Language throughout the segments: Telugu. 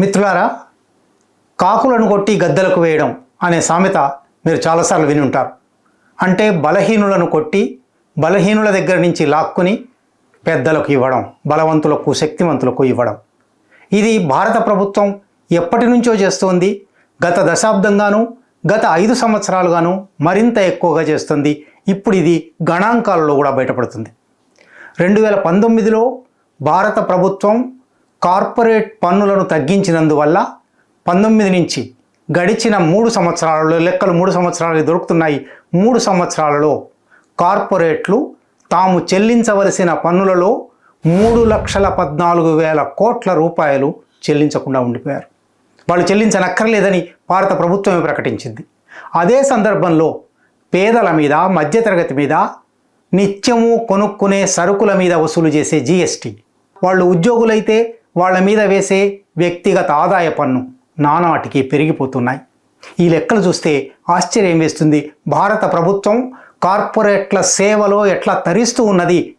మిత్రులారా కాకులను కొట్టి గద్దలకు వేయడం అనే సామెత మీరు చాలాసార్లు విని ఉంటారు అంటే బలహీనులను కొట్టి బలహీనుల దగ్గర నుంచి లాక్కుని పెద్దలకు ఇవ్వడం బలవంతులకు శక్తివంతులకు ఇవ్వడం. ఇది భారత ప్రభుత్వం ఎప్పటి నుంచో చేస్తోంది. గత దశాబ్దంగాను గత ఐదు సంవత్సరాలుగాను మరింత ఎక్కువగా చేస్తుంది. ఇప్పుడు ఇది గణాంకాలలో కూడా బయటపడుతుంది. రెండు వేల పంతొమ్మిదిలో భారత ప్రభుత్వం కార్పొరేట్ పన్నులను తగ్గించినందువల్ల పంతొమ్మిది నుంచి గడిచిన మూడు సంవత్సరాలలో లెక్కలు మూడు సంవత్సరాలు దొరుకుతున్నాయి. మూడు సంవత్సరాలలో కార్పొరేట్లు తాము చెల్లించవలసిన పన్నులలో మూడు లక్షల పద్నాలుగు వేల కోట్ల రూపాయలు చెల్లించకుండా ఉండిపోయారు. వాళ్ళు చెల్లించనక్కర్లేదని భారత ప్రభుత్వమే ప్రకటించింది. అదే సందర్భంలో పేదల మీద మధ్యతరగతి మీద నిత్యము కొనుక్కునే సరుకుల మీద వసూలు చేసే జీఎస్టీ. వాళ్ళు ఉద్యోగులైతే వాళ్ళ మీద వేసే వ్యక్తిగత ఆదాయ పన్ను నానాటికి పెరిగిపోతున్నాయి. ఈ లెక్కలు చూస్తే ఆశ్చర్యం వేస్తుంది. భారత ప్రభుత్వం కార్పొరేట్ల సేవలో ఎట్లా తరిస్తూ ఉన్నది?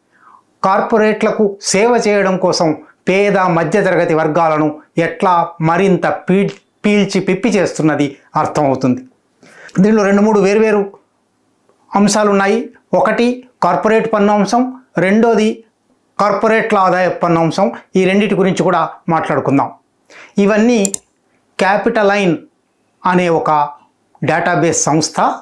కార్పొరేట్లకు సేవ చేయడం కోసం పేద మధ్యతరగతి వర్గాలను ఎట్లా మరింత పీ పీల్చి పిప్పి చేస్తున్నది అర్థమవుతుంది. దీనిలో రెండు మూడు వేర్వేరు అంశాలు ఉన్నాయి ఒకటి కార్పొరేట్ పన్ను అంశం రెండోది కార్పొరేట్ల ఆదాయ పన్ను అంశం ఈ రెండింటి గురించి కూడా మాట్లాడుకుందాం. ఇవన్నీ క్యాపిటలైన్ అనే ఒక డేటాబేస్ సంస్థ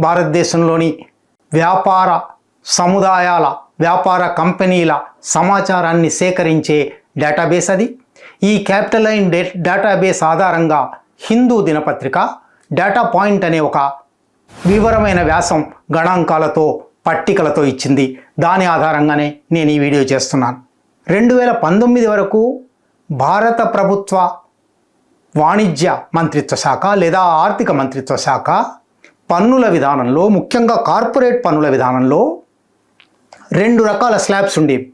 భారతదేశంలోని వ్యాపార సముదాయాల వ్యాపార కంపెనీల సమాచారాన్ని సేకరించే డేటాబేస్ అది. ఈ క్యాపిటలైన్ డే డేటాబేస్ ఆధారంగా హిందూ దినపత్రిక డేటా పాయింట్ అనే ఒక వివరమైన వ్యాసం గణాంకాలతో పట్టికలతో ఇచ్చింది. దాని ఆధారంగానే నేను ఈ వీడియో చేస్తున్నాను. రెండు వేల పంతొమ్మిది వరకు భారత ప్రభుత్వ వాణిజ్య మంత్రిత్వ శాఖ లేదా ఆర్థిక మంత్రిత్వ శాఖ పన్నుల విధానంలో ముఖ్యంగా కార్పొరేట్ పన్నుల విధానంలో రెండు రకాల స్లాబ్స్ ఉండేవి.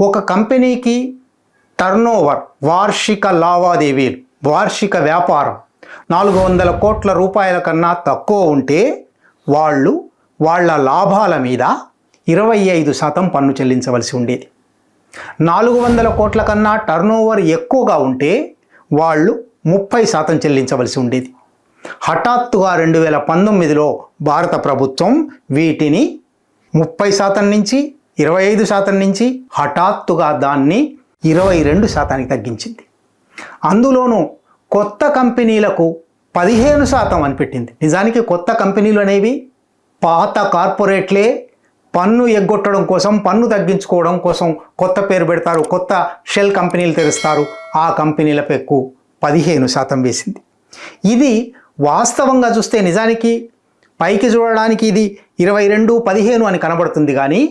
ఒక కంపెనీకి టర్నోవర్ వార్షిక లావాదేవీలు వార్షిక వ్యాపారం నాలుగు వందల కోట్ల రూపాయల కన్నా తక్కువ ఉంటే వాళ్ళు వాళ్ళ లాభాల మీద ఇరవై ఐదు శాతం పన్ను చెల్లించవలసి ఉండేది. నాలుగు వందల కోట్ల కన్నా టర్నోవర్ ఎక్కువగా ఉంటే వాళ్ళు ముప్పై శాతం చెల్లించవలసి ఉండేది. హఠాత్తుగా రెండు వేల పంతొమ్మిదిలో భారత ప్రభుత్వం వీటిని ముప్పై శాతం నుంచి ఇరవై ఐదు శాతం నుంచి హఠాత్తుగా దాన్ని ఇరవై రెండు శాతానికి తగ్గించింది. అందులోనూ కొత్త కంపెనీలకు పదిహేను శాతం అని పెట్టింది. నిజానికి కొత్త కంపెనీలు అనేవి పాత కార్పొరేట్లే పన్ను ఎగ్గొట్టడం కోసం పన్ను తగ్గించుకోవడం కోసం కొత్త పేరు పెడతారు కొత్త షెల్ కంపెనీలు తెరుస్తారు. ఆ కంపెనీల పెక్కు పదిహేను శాతం వేసింది. ఇది వాస్తవంగా చూస్తే నిజానికి పైకి చూడడానికి ఇది ఇరవై రెండు పదిహేను అని కనబడుతుంది కానీ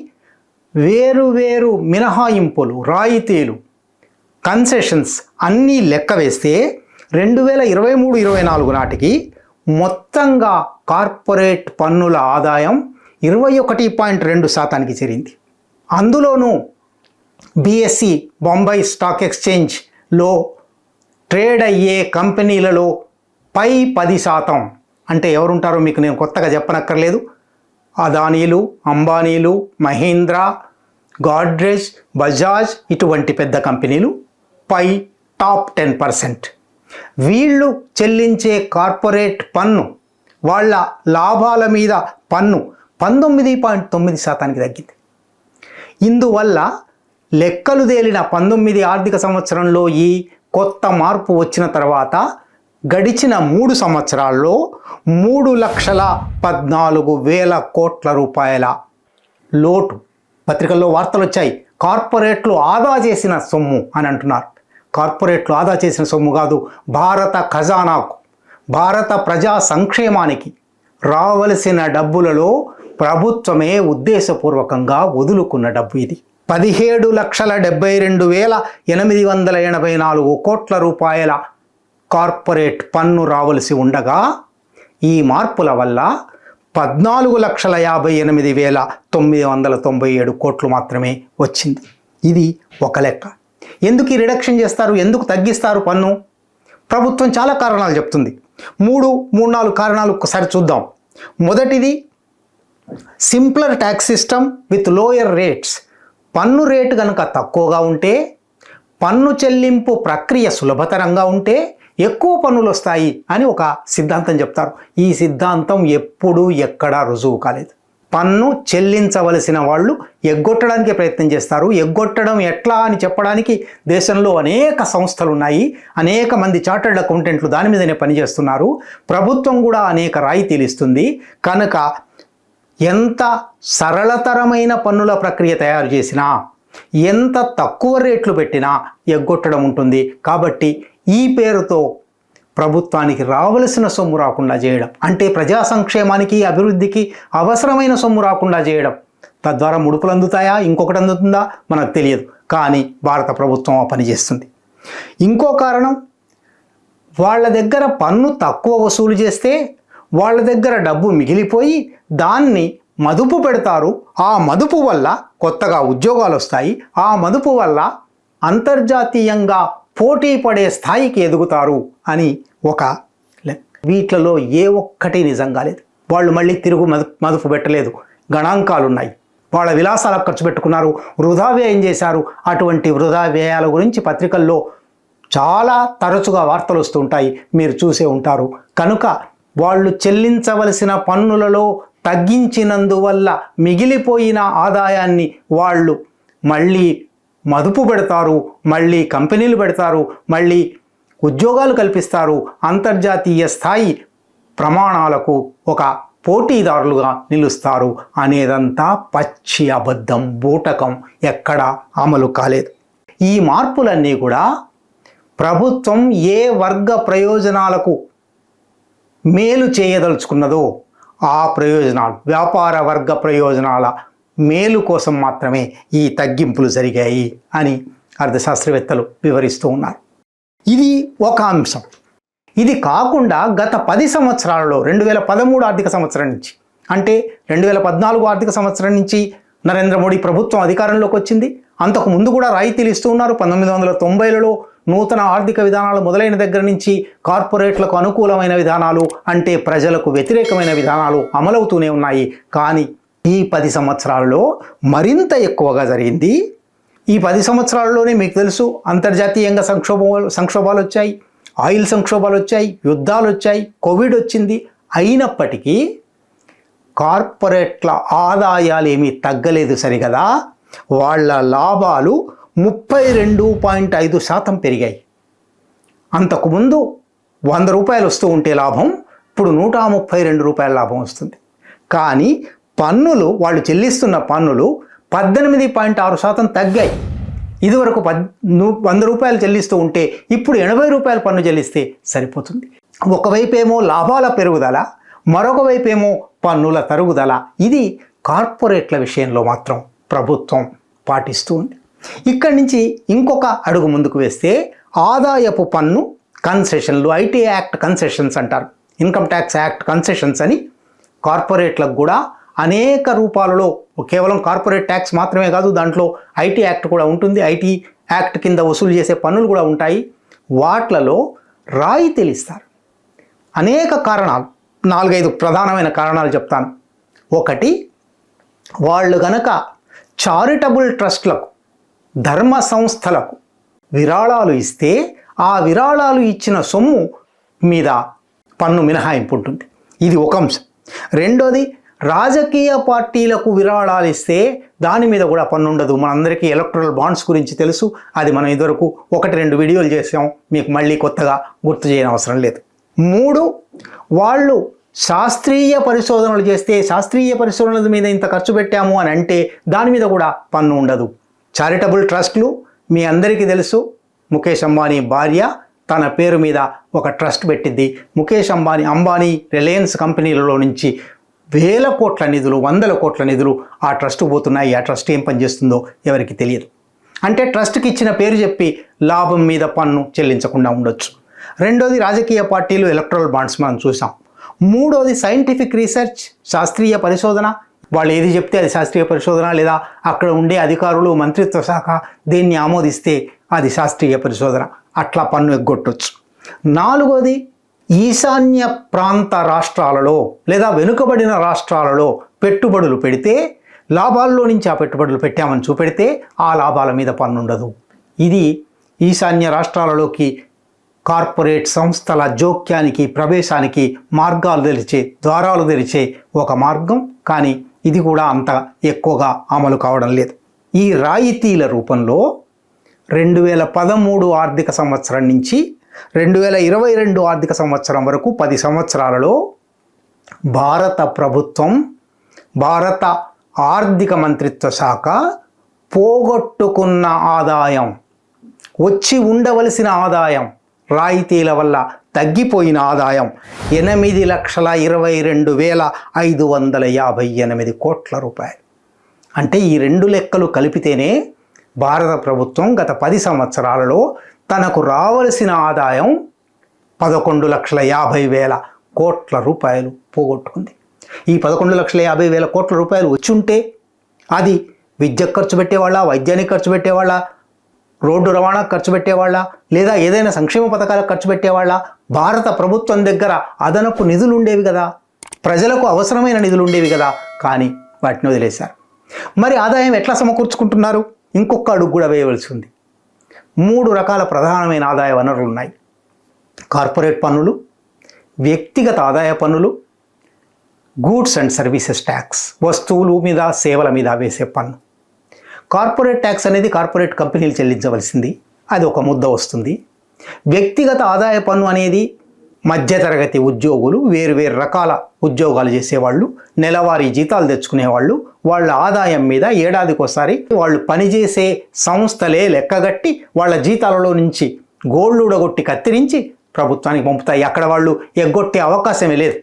వేరు వేరు మినహాయింపులు రాయితీలు కన్సెషన్స్ అన్నీ లెక్క వేస్తే రెండు వేల ఇరవై మూడు ఇరవై నాలుగు నాటికి మొత్తంగా కార్పొరేట్ పన్నుల ఆదాయం ఇరవై ఒకటి పాయింట్ రెండు శాతానికి చేరింది. అందులోనూ బిఎస్సి బొంబాయి స్టాక్ ఎక్స్చేంజ్లో ట్రేడ్ అయ్యే కంపెనీలలో పై పది శాతం. అంటే ఎవరుంటారో మీకు నేను కొత్తగా చెప్పనక్కర్లేదు. అదానీలు అంబానీలు మహీంద్రా గాడ్రేజ్ బజాజ్ ఇటువంటి పెద్ద కంపెనీలు పై టాప్ టెన్ పర్సెంట్. వీళ్ళు చెల్లించే కార్పొరేట్ పన్ను వాళ్ళ లాభాల మీద పన్ను పంతొమ్మిది పాయింట్ తొమ్మిది శాతానికి తగ్గింది. ఇందువల్ల లెక్కలు తేలిన పంతొమ్మిది ఆర్థిక సంవత్సరంలో ఈ కొత్త మార్పు వచ్చిన తర్వాత గడిచిన మూడు సంవత్సరాల్లో మూడు లక్షల పద్నాలుగు వేల కోట్ల రూపాయల లోటు. పత్రికల్లో వార్తలు వచ్చాయి. కార్పొరేట్లు ఆదా చేసిన సొమ్ము అని అంటున్నారు. కార్పొరేట్లు ఆదా చేసిన సొమ్ము కాదు భారత ఖజానాకు భారత ప్రజా సంక్షేమానికి రావలసిన డబ్బులలో ప్రభుత్వమే ఉద్దేశపూర్వకంగా వదులుకున్న డబ్బు ఇది. పదిహేడు లక్షల డెబ్బై రెండు వేల ఎనిమిది వందల ఎనభై నాలుగు కోట్ల రూపాయల కార్పొరేట్ పన్ను రావలసి ఉండగా ఈ మార్పుల వల్ల పద్నాలుగు లక్షల యాభై ఎనిమిది వేల తొమ్మిది వందల తొంభై ఏడు కోట్లు మాత్రమే వచ్చింది. ఇది ఒక లెక్క. ఎందుకు ఈ రిడక్షన్ చేస్తారు? ఎందుకు తగ్గిస్తారు పన్ను? ప్రభుత్వం చాలా కారణాలు చెప్తుంది. మూడు మూడు నాలుగు కారణాలు ఒకసారి చూద్దాం. మొదటిది simpler tax system with lower rates. పన్ను రేటు కనుక తక్కువగా ఉంటే పన్ను చెల్లింపు ప్రక్రియ సులభతరంగా ఉంటే ఎక్కువ పన్నులు వస్తాయి అని ఒక సిద్ధాంతం చెప్తారు. ఈ సిద్ధాంతం ఎప్పుడూ ఎక్కడా రుజువు కాలేదు. పన్ను చెల్లించవలసిన వాళ్ళు ఎగ్గొట్టడానికి ప్రయత్నం చేస్తారు. ఎగ్గొట్టడం ఎట్లా అని చెప్పడానికి దేశంలో అనేక సంస్థలు ఉన్నాయి అనేక మంది చార్టర్డ్ అకౌంటెంట్లు దాని మీదనే పనిచేస్తున్నారు. ప్రభుత్వం కూడా అనేక రాయితీలు ఇస్తుంది. కనుక ఎంత సరళతరమైన పన్నుల ప్రక్రియ తయారు చేసినా ఎంత తక్కువ రేట్లు పెట్టినా ఎగ్గొట్టడం ఉంటుంది. కాబట్టి ఈ పేరుతో ప్రభుత్వానికి రావలసిన సొమ్ము రాకుండా చేయడం. అంటే ప్రజా సంక్షేమానికి అభివృద్ధికి అవసరమైన సొమ్ము రాకుండా చేయడం. తద్వారా ముడుపులు అందుతాయా? ఇంకొకటి అందుతుందా? మనకు తెలియదు. కానీ భారత ప్రభుత్వం ఆ పని చేస్తుంది. ఇంకో కారణం వాళ్ళ దగ్గర పన్ను తక్కువ వసూలు చేస్తే వాళ్ళ దగ్గర డబ్బు మిగిలిపోయి దాన్ని మదుపు పెడతారు. ఆ మదుపు వల్ల కొత్తగా ఉద్యోగాలు వస్తాయి. ఆ మదుపు వల్ల అంతర్జాతీయంగా పోటీ పడే స్థాయికి ఎదుగుతారు అని ఒక లెక్క వీటిలలో ఏ ఒక్కటి నిజంగా లేదు. వాళ్ళు మళ్ళీ తిరుగు మదు మదుపు పెట్టలేదు. గణాంకాలు ఉన్నాయి వాళ్ళ విలాసాలకు ఖర్చు పెట్టుకున్నారు. వృధా వ్యయం చేశారు. అటువంటి వృధా వ్యయాల గురించి పత్రికల్లో చాలా తరచుగా వార్తలు వస్తుంటాయి. మీరు చూసే ఉంటారు. కనుక వాళ్ళు చెల్లించవలసిన పన్నులలో తగ్గించినందువల్ల మిగిలిపోయిన ఆదాయాన్ని వాళ్ళు మళ్ళీ మదుపు పెడతారు మళ్ళీ కంపెనీలు పెడతారు మళ్ళీ ఉద్యోగాలు కల్పిస్తారు. అంతర్జాతీయ స్థాయి ప్రమాణాలకు ఒక పోటీదారులుగా నిలుస్తారు. అనేదంతా పచ్చి అబద్ధం బూటకం ఎక్కడ అమలు కాలేదు. ఈ మార్పులన్నీ కూడా ప్రభుత్వం ఏ వర్గ ప్రయోజనాలకు మేలు చేయదలుచుకున్నదో ఆ ప్రయోజనాలు వ్యాపార వర్గ ప్రయోజనాల మేలు కోసం మాత్రమే ఈ తగ్గింపులు జరిగాయి అని అర్థశాస్త్రవేత్తలు వివరిస్తూ ఉన్నారు. ఇది ఒక అంశం. ఇది కాకుండా గత పది సంవత్సరాలలో రెండు వేల పదమూడు ఆర్థిక సంవత్సరం నుంచి అంటే రెండు వేల పద్నాలుగు ఆర్థిక సంవత్సరం నుంచి నరేంద్ర మోడీ ప్రభుత్వం అధికారంలోకి వచ్చింది. అంతకు ముందు కూడా రాయితీలు ఇస్తూ ఉన్నారు. పంతొమ్మిది వందల తొంభైలలో నూతన ఆర్థిక విధానాలు మొదలైన దగ్గర నుంచి కార్పొరేట్లకు అనుకూలమైన విధానాలు అంటే ప్రజలకు వ్యతిరేకమైన విధానాలు అమలవుతూనే ఉన్నాయి. కానీ ఈ పది సంవత్సరాల్లో మరింత ఎక్కువగా జరిగింది. ఈ పది సంవత్సరాల్లోనే మీకు తెలుసు అంతర్జాతీయంగా సంక్షోభం సంక్షోభాలు వచ్చాయి. ఆయిల్ సంక్షోభాలు వచ్చాయి. యుద్ధాలు వచ్చాయి. కోవిడ్ వచ్చింది. అయినప్పటికీ కార్పొరేట్ల ఆదాయాలు ఏమీ తగ్గలేదు సరిగదా? వాళ్ళ లాభాలు ముప్పై రెండు పాయింట్ ఐదు శాతం పెరిగాయి. అంతకుముందు వంద రూపాయలు వస్తూ ఉంటే లాభం ఇప్పుడు నూట ముప్పై రెండు రూపాయల లాభం వస్తుంది. కానీ పన్నులు వాళ్ళు చెల్లిస్తున్న పన్నులు పద్దెనిమిది పాయింట్ ఆరు శాతం తగ్గాయి. ఇదివరకు పద్ వంద రూపాయలు చెల్లిస్తూ ఉంటే ఇప్పుడు ఎనభై రూపాయల పన్ను చెల్లిస్తే సరిపోతుంది. ఒకవైపు ఏమో లాభాల పెరుగుదల మరొక వైపు ఏమో పన్నుల తరుగుదల. ఇది కార్పొరేట్ల విషయంలో మాత్రం ప్రభుత్వం పాటిస్తూ ఉంది ఇక్కడి నుంచి ఇంకొక అడుగు ముందుకు వేస్తే ఆదాయపు పన్ను కన్సెషన్లు ఐటీ యాక్ట్ కన్సెషన్స్ అంటారు. ఇన్కమ్ ట్యాక్స్ యాక్ట్ కన్సెషన్స్ అని కార్పొరేట్లకు కూడా అనేక రూపాలలో కేవలం కార్పొరేట్ ట్యాక్స్ మాత్రమే కాదు దాంట్లో ఐటీ యాక్ట్ కూడా ఉంటుంది. ఐటీ యాక్ట్ కింద వసూలు చేసే పన్నులు కూడా ఉంటాయి. వాట్లలో రాయితీలు ఇస్తారు అనేక కారణాలు నాలుగైదు ప్రధానమైన కారణాలు చెప్తాను. ఒకటి వాళ్ళు గనక చారిటబుల్ ట్రస్ట్లకు ధర్మ సంస్థలకు విరాళాలు ఇస్తే ఆ విరాళాలు ఇచ్చిన సొమ్ము మీద పన్ను మినహాయింపు ఉంటుంది. ఇది ఒక అంశం. రెండోది రాజకీయ పార్టీలకు విరాళాలు ఇస్తే దాని మీద కూడా పన్ను ఉండదు. మనందరికీ ఎలక్ట్రల్ బాండ్స్ గురించి తెలుసు. అది మనం ఇదివరకు ఒకటి రెండు వీడియోలు చేసాం మీకు మళ్ళీ కొత్తగా గుర్తు చేయని అవసరం లేదు. మూడు వాళ్ళు శాస్త్రీయ పరిశోధనలు చేస్తే శాస్త్రీయ పరిశోధనల మీద ఇంత ఖర్చు పెట్టాము అని అంటే దాని మీద కూడా పన్ను ఉండదు. చారిటబుల్ ట్రస్ట్లు మీ అందరికీ తెలుసు. ముఖేష్ అంబానీ భార్య తన పేరు మీద ఒక ట్రస్ట్ పెట్టింది. ముఖేష్ అంబానీ అంబానీ రిలయన్స్ కంపెనీలలో నుంచి వేల కోట్ల నిధులు వందల కోట్ల నిధులు ఆ ట్రస్ట్ పోతున్నాయి. ఆ ట్రస్ట్ ఏం పనిచేస్తుందో ఎవరికి తెలియదు. అంటే ట్రస్ట్కి ఇచ్చిన పేరు చెప్పి లాభం మీద పన్ను చెల్లించకుండా ఉండొచ్చు. రెండోది రాజకీయ పార్టీలు ఎలక్ట్రల్ బాండ్స్ మనం చూసాం. మూడోది సైంటిఫిక్ రీసెర్చ్ శాస్త్రీయ పరిశోధన. వాళ్ళు ఏది చెప్తే అది శాస్త్రీయ పరిశోధన లేదా అక్కడ ఉండే అధికారులు మంత్రిత్వ శాఖ దీన్ని ఆమోదిస్తే అది శాస్త్రీయ పరిశోధన. అట్లా పన్ను ఎగ్గొట్టొచ్చు. నాలుగోది ఈశాన్య ప్రాంత రాష్ట్రాలలో లేదా వెనుకబడిన రాష్ట్రాలలో పెట్టుబడులు పెడితే లాభాల్లో నుంచి ఆ పెట్టుబడులు పెట్టామని చూపెడితే ఆ లాభాల మీద పన్నుండదు. ఇది ఈశాన్య రాష్ట్రాలలోకి కార్పొరేట్ సంస్థల జోక్యానికి ప్రవేశానికి మార్గాలు తెరిచే ద్వారాలు తెరిచే ఒక మార్గం. కానీ ఇది కూడా అంత ఎక్కువగా అమలు కావడం లేదు. ఈ రాయితీల రూపంలో రెండు వేల పదమూడు ఆర్థిక సంవత్సరం నుంచి రెండు వేల ఇరవై రెండు ఆర్థిక సంవత్సరం వరకు పది సంవత్సరాలలో భారత ప్రభుత్వం భారత ఆర్థిక మంత్రిత్వ శాఖ పోగొట్టుకున్న ఆదాయం వచ్చి ఉండవలసిన ఆదాయం రాయితీల వల్ల తగ్గిపోయిన ఆదాయం ఎనిమిది లక్షల ఇరవై రెండు వేల ఐదు వందల యాభై ఎనిమిది కోట్ల రూపాయలు. అంటే ఈ రెండు లెక్కలు కలిపితేనే భారత ప్రభుత్వం గత పది సంవత్సరాలలో తనకు రావలసిన ఆదాయం పదకొండు లక్షల యాభై వేల కోట్ల రూపాయలు పోగొట్టుకుంది. ఈ పదకొండు లక్షల యాభై వేల కోట్ల రూపాయలు వచ్చి ఉంటే అది విద్యకు ఖర్చు పెట్టేవాళ్ళ వైద్యానికి ఖర్చు పెట్టేవాళ్ళ రోడ్డు రవాణా ఖర్చు పెట్టేవాళ్ళ లేదా ఏదైనా సంక్షేమ పథకాలకు ఖర్చు పెట్టేవాళ్ళ భారత ప్రభుత్వం దగ్గర అదనపు నిధులు ఉండేవి కదా. ప్రజలకు అవసరమైన నిధులు ఉండేవి కదా. కానీ వాటిని వదిలేశారు. మరి ఆదాయం ఎట్లా సమకూర్చుకుంటున్నారు? ఇంకొక అడుగు కూడా వేయవలసి ఉంది. మూడు రకాల ప్రధానమైన ఆదాయ వనరులు ఉన్నాయి. కార్పొరేట్ పన్నులు వ్యక్తిగత ఆదాయ పన్నులు గూడ్స్ అండ్ సర్వీసెస్ ట్యాక్స్ వస్తువులు మీద సేవల మీద వేసే పన్ను. కార్పొరేట్ ట్యాక్స్ అనేది కార్పొరేట్ కంపెనీలు చెల్లించవలసింది. అది ఒక ముద్ద వస్తుంది. వ్యక్తిగత ఆదాయ పన్ను అనేది మధ్యతరగతి ఉద్యోగులు వేరు వేరు రకాల ఉద్యోగాలు చేసేవాళ్ళు నెలవారీ జీతాలు తెచ్చుకునేవాళ్ళు వాళ్ళ ఆదాయం మీద ఏడాదికోసారి వాళ్ళు పనిచేసే సంస్థలే లెక్కగట్టి వాళ్ళ జీతాలలో నుంచి గోల్డ్ ఉడగొట్టి కత్తిరించి ప్రభుత్వానికి పంపుతాయి. అక్కడ వాళ్ళు ఎగ్గొట్టే అవకాశమే లేదు.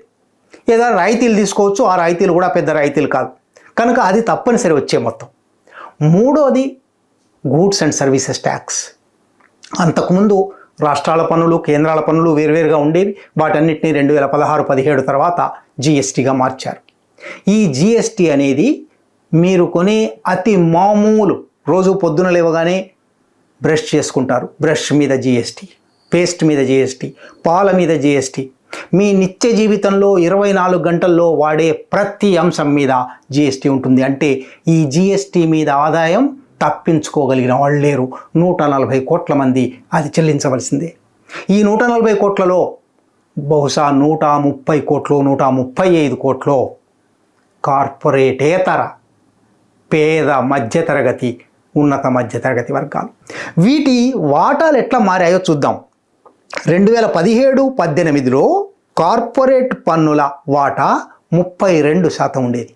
ఏదో రాయితీలు తీసుకోవచ్చు ఆ రాయితీలు కూడా పెద్ద రాయితీలు కాదు. కనుక అది తప్పనిసరి వచ్చే మొత్తం. మూడోది గూడ్స్ అండ్ సర్వీసెస్ ట్యాక్స్. అంతకుముందు రాష్ట్రాల పన్నులు కేంద్రాల పన్నులు వేరువేరుగా ఉండేవి. వాటన్నిటిని రెండు వేల పదహారు పదిహేడు తర్వాత జిఎస్టీగా మార్చారు. ఈ జిఎస్టీ అనేది మీరు కొనే అతి మామూలు రోజు పొద్దున లేవగానే బ్రష్ చేసుకుంటారు. బ్రష్ మీద జిఎస్టీ పేస్ట్ మీద జిఎస్టీ పాల మీద జిఎస్టీ మీ నిత్య జీవితంలో ఇరవై నాలుగు గంటల్లో వాడే ప్రతి అంశం మీద జిఎస్టీ ఉంటుంది. అంటే ఈ జిఎస్టీ మీద ఆదాయం తప్పించుకోగలిగిన వాళ్ళు లేరు. నూట నలభై కోట్ల మంది అది చెల్లించవలసిందే. ఈ నూట నలభై కోట్లలో బహుశా నూట ముప్పై కోట్లు నూట ముప్పై ఐదు కోట్లు కార్పొరేటేతర పేద మధ్యతరగతి ఉన్నత మధ్యతరగతి వర్గాలు. వీటి వాటాలు ఎట్లా మారాయో చూద్దాం. రెండు వేల పదిహేడు పద్దెనిమిదిలో కార్పొరేట్ పన్నుల వాటా ముప్పై రెండు శాతం ఉండేది.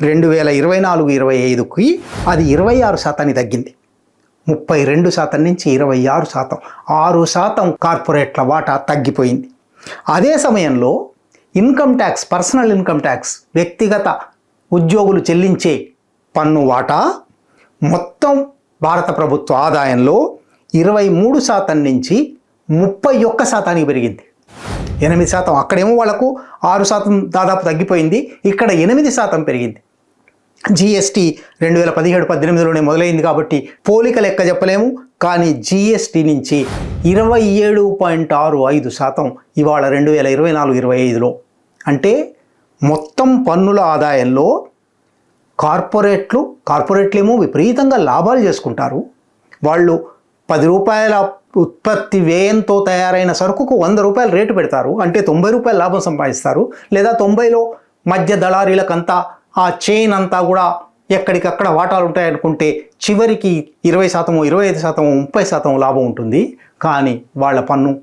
రెండు వేల ఇరవై నాలుగు ఇరవై ఐదుకి అది ఇరవై ఆరు శాతానికి తగ్గింది. ముప్పై రెండు శాతం నుంచి ఇరవై ఆరు శాతం. ఆరు శాతం కార్పొరేట్ల వాటా తగ్గిపోయింది. అదే సమయంలో income tax personal income tax వ్యక్తిగత ఉద్యోగులు చెల్లించే పన్ను వాటా మొత్తం భారత ప్రభుత్వ ఆదాయంలో ఇరవై మూడు శాతం నుంచి ముప్పై ఒక్క శాతానికి పెరిగింది. ఎనిమిది శాతం. అక్కడేమో వాళ్ళకు ఆరు శాతం దాదాపు తగ్గిపోయింది. ఇక్కడ ఎనిమిది శాతం పెరిగింది. జిఎస్టీ రెండు వేల పదిహేడు పద్దెనిమిదిలోనే మొదలైంది కాబట్టి పోలిక లెక్క చెప్పలేము. కానీ జిఎస్టీ నుంచి ఇరవై ఏడు పాయింట్ ఆరు ఐదు శాతం ఇవాళ రెండు వేల ఇరవై నాలుగు ఇరవై ఐదులో. అంటే మొత్తం పన్నుల ఆదాయంలో కార్పొరేట్లు కార్పొరేట్లు ఏమో విపరీతంగా లాభాలు చేసుకుంటారు. వాళ్ళు పది రూపాయల ఉత్పత్తి వ్యయంతో తయారైన సరుకుకు వంద రూపాయలు రేటు పెడతారు. అంటే తొంభై రూపాయలు లాభం సంపాదిస్తారు. లేదా తొంభైలో మధ్య దళారీలకంతా ఆ చైన్ అంతా కూడా ఎక్కడికక్కడ వాటాలు ఉంటాయనుకుంటే చివరికి ఇరవై శాతము ఇరవై ఐదు శాతము ముప్పై శాతం లాభం ఉంటుంది. కానీ వాళ్ళ పన్ను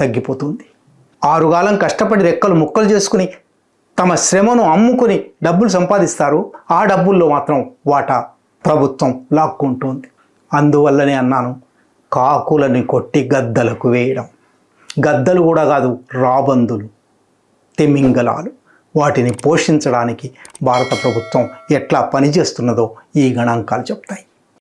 తగ్గిపోతుంది. ఆరుగాలం కష్టపడి రెక్కలు ముక్కలు చేసుకుని తమ శ్రమను అమ్ముకుని డబ్బులు సంపాదిస్తారు. ఆ డబ్బుల్లో మాత్రం వాటా ప్రభుత్వం లాక్కుంటుంది. అందువల్లనే అన్నాను. కాకులని కొట్టి గద్దలకు వేయడం. గద్దలు కూడా కాదు రాబందులు తిమింగలాలు. వాటిని పోషించడానికి భారత ప్రభుత్వం ఎట్లా పనిచేస్తున్నదో ఈ గణాంకాలు చెప్తాయి.